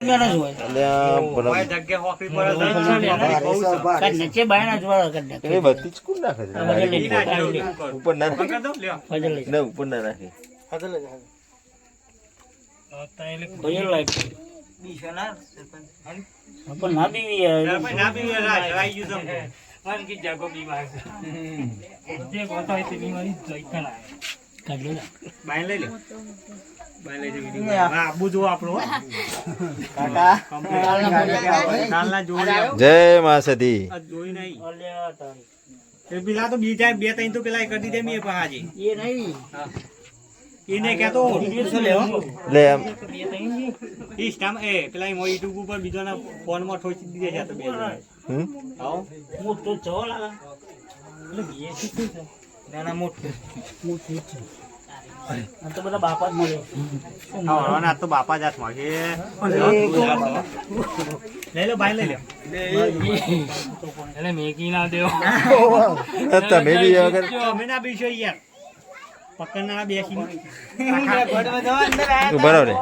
મેળા જ હોય. અલ્યા બરાબર. કાંઈ નીચે બાયણા જ વાળા કરી નાખે. એ બધી જ કોણ નાખે છે? આ બધા લઈ લો. જય મા સતી. પેલા તો બીજા બે ત્રણ તો પેલા કરી દે મેં પહાજી એ નહીં. એને લે એ પેલા યુટ્યુબ ઉપર બીજાના ફોનમાં દીધે છે તો બે. હમ? આવો. લાગે. એટલે મોટું. મોટું. આ તો બધા બાપા જ મળે. હા તો બાપા જાતમાં છે લઈ લો ભાઈ લઈ લો. એટલે મેગી ના દેવો. તમે બી વગર અમે ના બીજો યાર. પકડનારા બેસીને. ઊભા રહો રે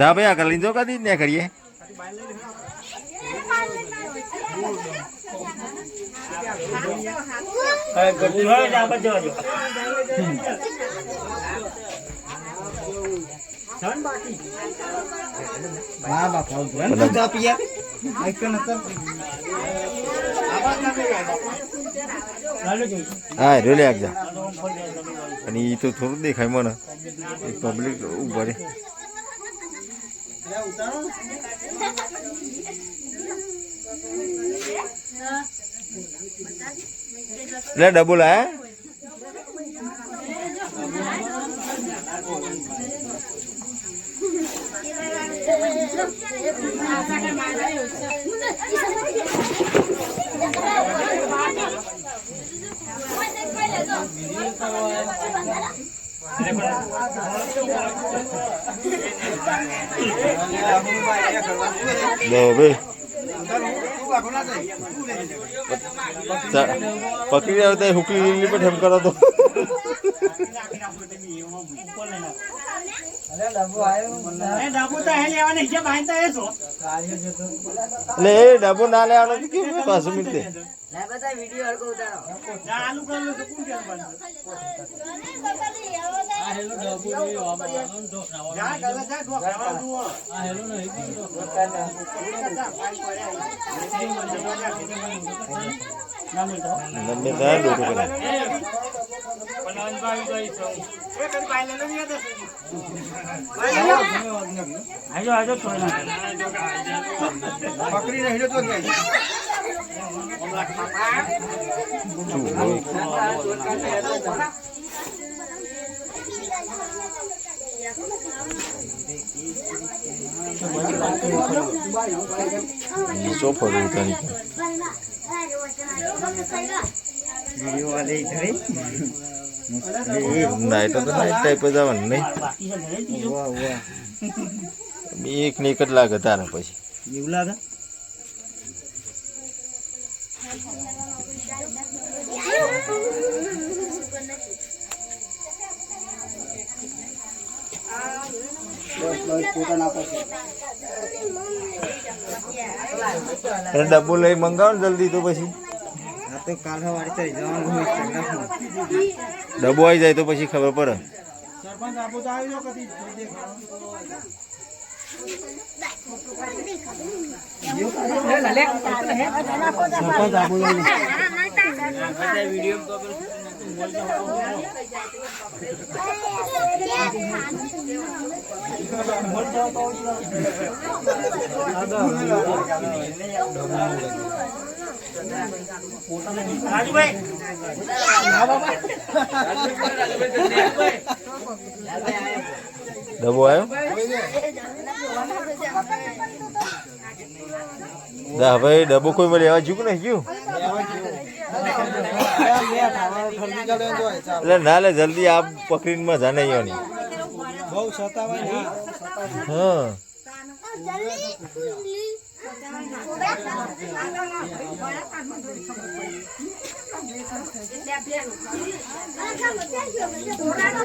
ના ભાઈ આગળ કરી લીધો કદી ને કરીએ જઈએ. હા રે લે આગજા. અને એ તો થોડું દેખાય મને. પબ્લિક ઊભા રે. લે ડબો લાયા લે ભાઈ ચા- પકડી આવતા હુકલી લીલી પર ઠેમ કરો તો. એ ડાબુ તો હે લેવાની છે ભાઈ તો છો એ ડબો ના જા તો કેવું પાછું મિલતે ચાલુ કર લો તો કોણ કે જા ગલે જા ઢોકળા જુઓ ના મિલતો. નંબર ના ડોટો કરે એ કઈ ભાઈ લઈ લો ને યાદ હશે. આજો આજો છોડી નાખો. શું હોય સો ફરવું તારી નાઈટ તો નાઈટ ટાઈપ જ આવે નહીં. એક ને એક જ લાગે તારા પછી એવું લાગે અને ડબ્બો લઈ મંગાવો ને જલ્દી તો પછી. આ તો કાલ સવારે જવાનું ડબ્બો આવી જાય તો પછી ખબર પડે. સરપંચ આપો તો આવી રાજુભાઈ ડબ્બો આવ્યો દા ભાઈ, ડબ્બો કોઈ મળે જ્યું કે નહીં ગયું એટલે ના લે, જલ્દી આ પકડીને માં જાને આવવાની. બહુ સતાવાય હા. થોડાનો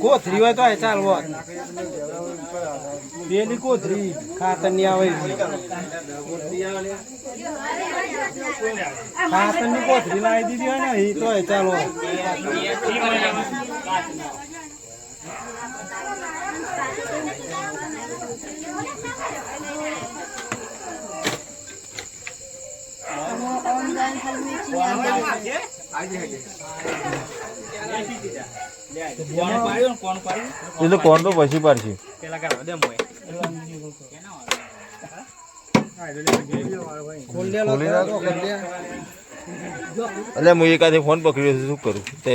કોથરી હોય તો એ ચાલ હોત પેલી કોથરી ખાતરની આવે ખાતરની કોથરી લાવી દીધી હોય ને એ તો એ ચાલ હોત કોણ પાડ્યું ને કોણ પાડ્યું? એ તો કોણ તો પછી પાડશે. એટલે હું એકાદે ફોન પકડ્યો છે, શું કરું તે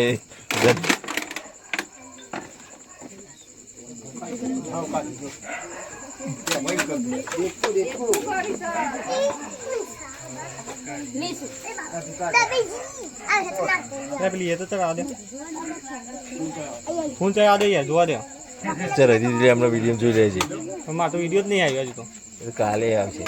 લે પેલી એ તો ચડાવ દે ફોન ચડાવ દે યાર જોવા દે ચાલ હજી હમણાં વીડિયો જોઈ લે છે મારે તો વીડિયો જ નહીં આવ્યો હજુ તો કાલે આવશે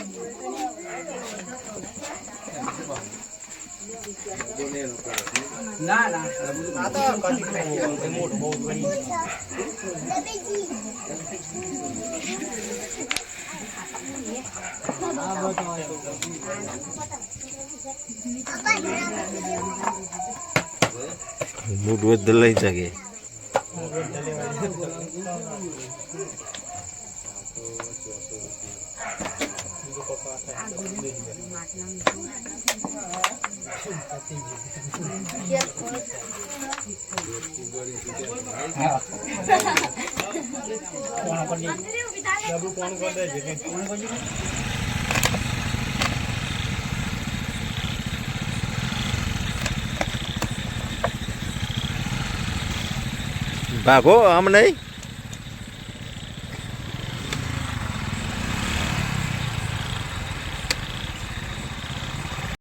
મૂડ વધુ લઈ શકે ભાગો આમ નહીં?